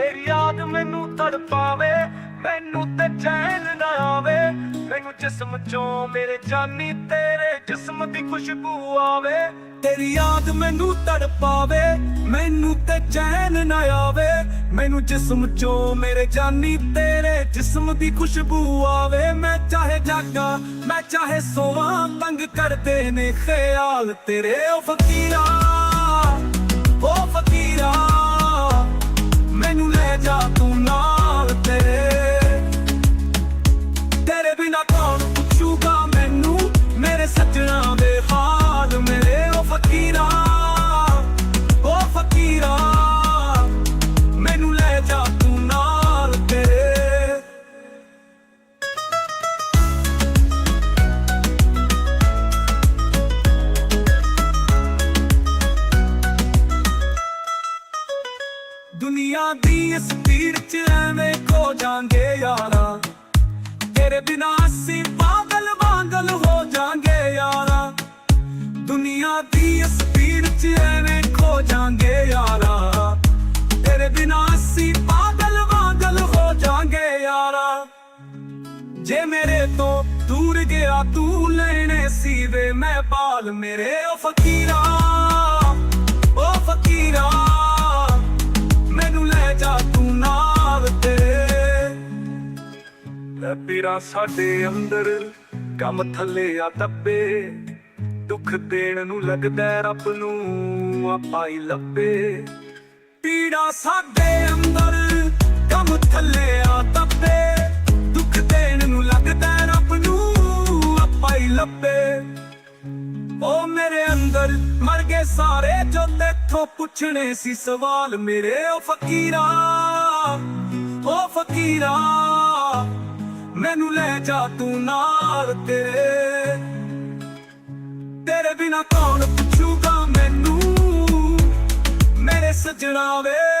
ਤੇਰੀ ਯਾਦ ਮੈਨੂੰ ਤੜਪਾਵੇ ਮੈਨੂੰ ਤੇ ਚੈਨ ਨਾ ਆਵੇ। ਮੈਨੂੰ ਜਿਸਮ ਚੋਂ ਮੇਰੇ ਜਾਨੀ ਤੇਰੇ ਜਿਸਮ ਦੀ ਖੁਸ਼ਬੂ ਆਵੇ। ਤੇਰੀ ਯਾਦ ਮੈਨੂੰ ਤੜਪਾਵੇ ਮੈਨੂੰ ਤੇ ਚੈਨ ਨਾ ਆਵੇ। ਮੈਨੂੰ ਜਿਸਮ ਚੋਂ ਮੇਰੇ ਜਾਨੀ ਤੇਰੇ ਜਿਸਮ ਦੀ ਖੁਸ਼ਬੂ ਆਵੇ। ਮੈਂ ਚਾਹੇ ਜਾਗਾ, ਮੈਂ ਚਾਹੇ ਸੋਵਾਂ ਤੰਗ ਕਰਦੇ ਨੇ ਖਿਆਲ ਤੇਰੇ ਉਹ ਫਕੀਰਾ। ਦੁਨੀਆ ਦੀ ਇਸ ਭੀੜ ਚ ਐਵੇਂ ਖੋ ਜਾਾਂਗੇ ਯਾਰਾ। ਤੇਰੇ ਬਿਨਾ ਅਸੀਂ ਪਾਗਲ ਵਾਂਗਲ ਹੋ ਜਾਾਂਗੇ ਯਾਰਾ। ਦੁਨੀਆ ਦੀ ਇਸ ਭੀੜ ਚ ਐਵੇਂ ਖੋ ਜਾਾਂਗੇ ਯਾਰਾ। ਤੇਰੇ ਬਿਨਾ ਅਸੀਂ ਪਾਗਲ ਵਾਂਗਲ ਹੋ ਜਾਾਂਗੇ ਯਾਰਾ। ਜੇ ਮੇਰੇ ਤੋਂ ਦੂਰ ਗਿਆ ਤੂੰ ਲੈਣੇ ਸੀ ਵੇ ਮੈਂ ਪਾਲ ਮੇਰੇ ਉਹ ਫਕੀਰਾ। ਪੀੜਾ ਸਾਡੇ ਅੰਦਰ ਕੰਮ ਥੱਲੇ ਆ ਦੱਬੇ ਦੁੱਖ ਦੇਣ ਨੂੰ ਲੱਗਦਾ ਰੱਬ ਨੂੰ, ਆਪਾਂ ਹੀ ਲੱਭੇ ਪੀੜਾ ਸਾਡੇ ਅੰਦਰ ਕੰਮ ਥੱਲੇ ਆ ਦੱਬੇ ਦੁੱਖ ਦੇਣ ਨੂੰ ਲੱਗਦਾ ਰੱਬ ਨੂੰ, ਆਪਾਂ ਹੀ ਲੱਭੇ ਉਹ ਮੇਰੇ ਅੰਦਰ ਮਰ ਗਏ ਸਾਰੇ ਜੋ ਤੇਥੋਂ ਪੁੱਛਣੇ ਸੀ ਸਵਾਲ ਮੇਰੇ ਉਹ ਫਕੀਰਾ। ਉਹ ਫਕੀਰਾ। ਮੈਨੂੰ ਲੈ ਜਾ ਤੂੰ ਨਾਲ ਤੇਰੇ। ਤੇਰੇ ਬਿਨਾ ਕੌਣ ਪੁੱਛੂਗਾ ਮੈਨੂੰ? ਮੇਰੇ ਸਜਣਾ ਵੇ।